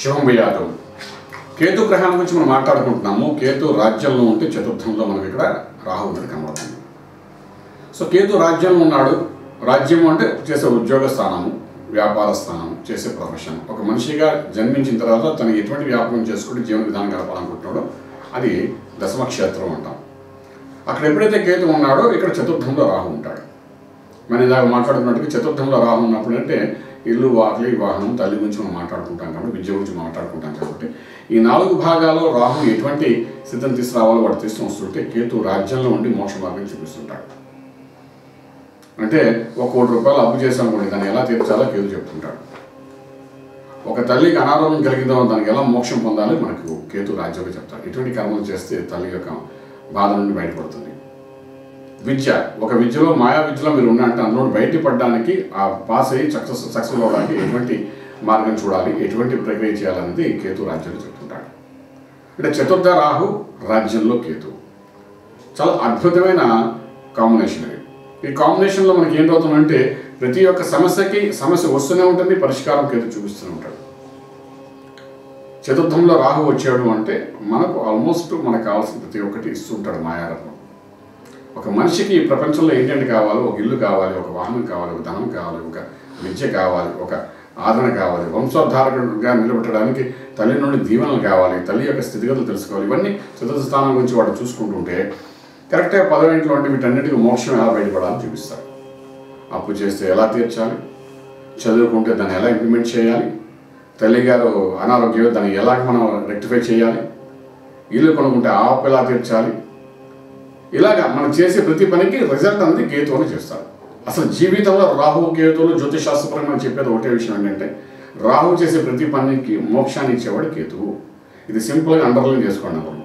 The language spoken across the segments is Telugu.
శివం భయాదు కేతు గ్రహం గురించి మనం మాట్లాడుకుంటున్నాము. కేతు రాజ్యంలో ఉంటే చతుర్థంలో మనకి ఇక్కడ రాహు అనేది కనబడుతుంది. సో కేతు రాజ్యంలో ఉన్నాడు. రాజ్యం అంటే చేసే ఉద్యోగ స్థానము వ్యాపార స్థానం చేసే ప్రొఫెషన్. ఒక మనిషిగా జన్మించిన తర్వాత తను ఎటువంటి వ్యాపారం చేసుకుంటే జీవన విధానం గడపాలనుకుంటున్నాడో అది దశమక్షేత్రం అంటాం. అక్కడ ఎప్పుడైతే కేతు ఉన్నాడో ఇక్కడ చతుర్థంలో రాహు ఉంటాడు. మనం ఇందాక మాట్లాడుకున్నట్టుగా చతుర్థంలో రాహు ఉన్నప్పుడు అంటే ఇల్లు వాకిలి వాహనం తల్లి గురించి మనం మాట్లాడుకుంటాం కాబట్టి విద్య గురించి మాట్లాడుకుంటాం కాబట్టి ఈ నాలుగు భాగాల్లో రాహు ఎటువంటి స్థితిని తీసుకురావాలో వాడు తీసుకుని వస్తుంటే కేతు రాజ్యంలో ఉండి మోక్ష మార్గం చూపిస్తుంటాడు. అంటే ఒక కోటి రూపాయలు అప్పు చేశాం కూడా దాన్ని ఎలా తీర్చాలో కేతు చెప్తుంటాడు. ఒక తల్లికి అనారోగ్యం కలిగిందో దానికి ఎలా మోక్షం పొందాలో మనకు కేతు రాజ్యంలో చెప్తాడు. ఎటువంటి కర్మలు చేస్తే తల్లి యొక్క బాధ నుండి బయటపడుతుంది. విద్య. ఒక విద్యలో మాయా విద్యలో మీరు ఉన్నారంటే అందులో బయటపడడానికి ఆ పాస్ అయ్యి సక్సెస్ సక్సెస్ అవ్వడానికి ఎటువంటి మార్గం చూడాలి ఎటువంటి ప్రక్రియ చేయాలనేది కేతు రాజ్యంలో చెప్తుంటాడు. అంటే చతుర్థ రాహు రాజ్యంలో కేతు. చాలా అద్భుతమైన కాంబినేషన్ ఇది. ఈ కాంబినేషన్లో మనకి ఏంటవుతుందంటే ప్రతి ఒక్క సమస్యకి సమస్య వస్తూనే ఉంటుంది పరిష్కారం కేతు చూపిస్తూనే ఉంటాడు. చతుర్థంలో రాహు వచ్చాడు అంటే మనకు ఆల్మోస్ట్ మనకు కావాల్సిన ప్రతి ఒక్కటి ఇస్తుంటాడు మాయారత్నం. ఒక మనిషికి ఈ ప్రపంచంలో ఏంటంటే కావాలో? ఒక ఇల్లు కావాలి ఒక వాహనం కావాలి ఒక ధనం కావాలి ఒక విద్య కావాలి ఒక ఆదరణ కావాలి వంశోద్ధారకుడుగా నిలబెట్టడానికి తల్లి నుండి దీవెనలు కావాలి తల్లి యొక్క స్థితిగతులు తెలుసుకోవాలి. ఇవన్నీ చతుర్థ స్థానం గురించి వాడు చూసుకుంటుంటే కరెక్ట్గా పదవింట్లో అంటే వీటన్నిటికీ మోక్షం ఎలా బయటపడాలని చూపిస్తారు. అప్పు చేస్తే ఎలా తీర్చాలి? చదువుకుంటే దాన్ని ఎలా ఇంప్లిమెంట్ చేయాలి? తల్లిగారు అనారోగ్యం దాన్ని ఎలా మనం రెక్టిఫై చేయాలి? ఇల్లు కొనుక్కుంటే ఆ అప్పు ఎలా తీర్చాలి? ఇలాగా మనం చేసే ప్రతి పనికి రిజల్ట్ అనేది కేతువుని చేస్తారు. అసలు జీవితంలో రాహు కేతువులు జ్యోతిశాస్త్రపరంగా మనం చెప్పేది ఒకటే విషయం ఏంటంటే రాహు చేసే ప్రతి పనికి మోక్షాన్ని ఇచ్చేవాడు కేతువు. ఇది సింపుల్గా అండర్లైన్ చేసుకోండి అందరూ.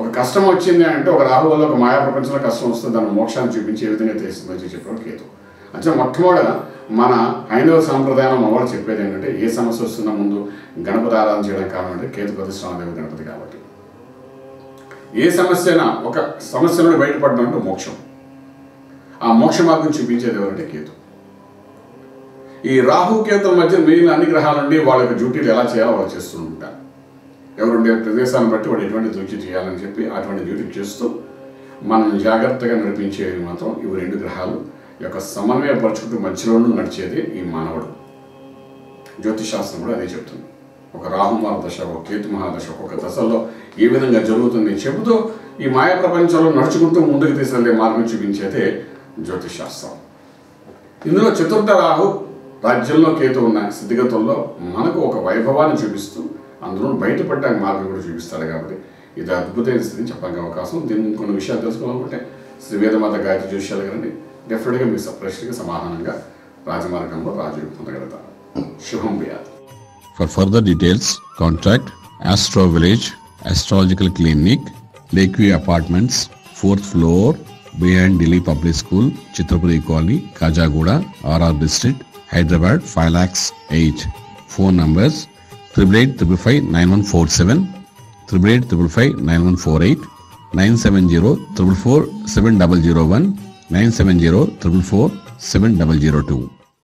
ఒక కష్టం వచ్చింది అంటే ఒక రాహు వల్ల ఒక మాయా ప్రపంచంలో కష్టం వస్తుంది దాన్ని మోక్షాన్ని చూపించే విధంగా చేస్తుందని చెప్పాడు కేతు అంటే మొట్టమొదట మన హైందవ సాంప్రదాయం అవ్వాలి చెప్పేది ఏంటంటే ఏ సమస్య వస్తున్నా ముందు గణపతి ఆరాధన చేయడానికి కారణం అంటే కేతు ప్రతిష్టానదేవి గణపతి కాబట్టి. ఏ సమస్య అయినా ఒక సమస్య నుండి బయటపడడం అంటే మోక్షం. ఆ మోక్ష మార్గం చూపించేది ఎవరంటే కేతు. ఈ రాహు కేతుల మధ్య మిగిలిన అన్ని గ్రహాల నుండి వాళ్ళ యొక్క డ్యూటీలు ఎలా చేయాలో వాళ్ళు చేస్తూ ఉంటారు. ఎవరుండే ప్రదేశాన్ని బట్టి వాడు ఎటువంటి డ్యూటీ చేయాలని చెప్పి అటువంటి డ్యూటీ చేస్తూ మనం జాగ్రత్తగా నడిపించేవి మాత్రం ఇవి రెండు గ్రహాలు యొక్క సమన్వయపరచుకుంటూ మధ్యలోనూ నడిచేది ఈ మానవుడు. జ్యోతిశాస్త్రం కూడా అదే చెప్తుంది. ఒక రాహు మహాదశ ఒక కేతు మహాదశ ఒక్కొక్క దశల్లో ఏ విధంగా జరుగుతుంది చెబుతూ ఈ మాయా ప్రపంచంలో నడుచుకుంటూ ముందుకు తీసుకెళ్ళే మార్గం చూపించేదే జ్యోతిశాస్త్రం ఇందులో చతుర్థ రాహు రాజ్యంలో కేతు ఉన్న స్థితిగతుల్లో మనకు ఒక వైభవాన్ని చూపిస్తూ అందులో బయటపడడానికి మార్గం కూడా చూపిస్తాడు కాబట్టి ఇది అద్భుతమైన స్థితిని చెప్పడానికి అవకాశం దీన్ని కొన్ని విషయాలు తెలుసుకోవాలనుకుంటే శ్రీ వేదమాత గాయత్రి జ్యోషాలు కానీ డెఫినెట్గా మీకు ప్రశ్నకి సమాధానంగా రాజమార్గంలో రాజు పొందగలుగుతారు. శుభం వ్యాధి For further details, contact Astro Village Astrological Clinic, Lakeview Apartments, 4th floor, behind Delhi Public School, Chitrapuri Colony, Kajagoda, RR District, Hyderabad 5 lakhs 8. Phone numbers 8855 9147, 8855 9148,